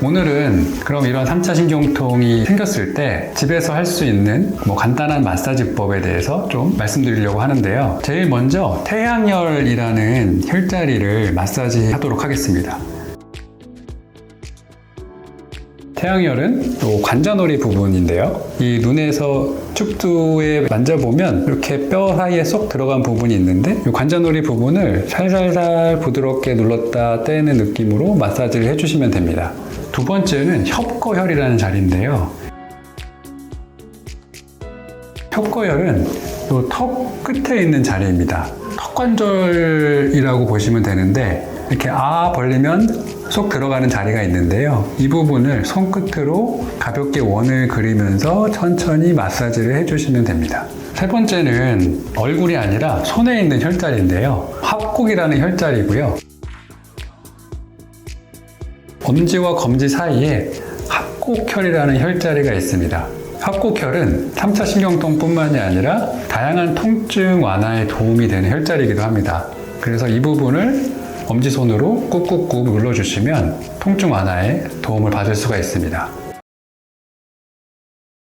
오늘은 그럼 이런 3차 신경통이 생겼을 때 집에서 할 수 있는 뭐 간단한 마사지법에 대해서 좀 말씀드리려고 하는데요. 제일 먼저 태양열이라는 혈자리를 마사지 하도록 하겠습니다. 태양열은 또 관자놀이 부분인데요. 이 눈에서 축두에 만져보면 이렇게 뼈 사이에 쏙 들어간 부분이 있는데 이 관자놀이 부분을 살살살 부드럽게 눌렀다 떼는 느낌으로 마사지를 해주시면 됩니다. 두 번째는 협거혈이라는 자리인데요. 협거혈은 이 턱 끝에 있는 자리입니다. 턱관절이라고 보시면 되는데 이렇게 아 벌리면 쏙 들어가는 자리가 있는데요. 이 부분을 손끝으로 가볍게 원을 그리면서 천천히 마사지를 해주시면 됩니다. 세 번째는 얼굴이 아니라 손에 있는 혈자리인데요. 합곡이라는 혈자리고요. 엄지와 검지 사이에 합곡혈이라는 혈자리가 있습니다. 합곡혈은 3차 신경통뿐만이 아니라 다양한 통증 완화에 도움이 되는 혈자리이기도 합니다. 그래서 이 부분을 엄지손으로 꾹꾹꾹 눌러주시면 통증 완화에 도움을 받을 수가 있습니다.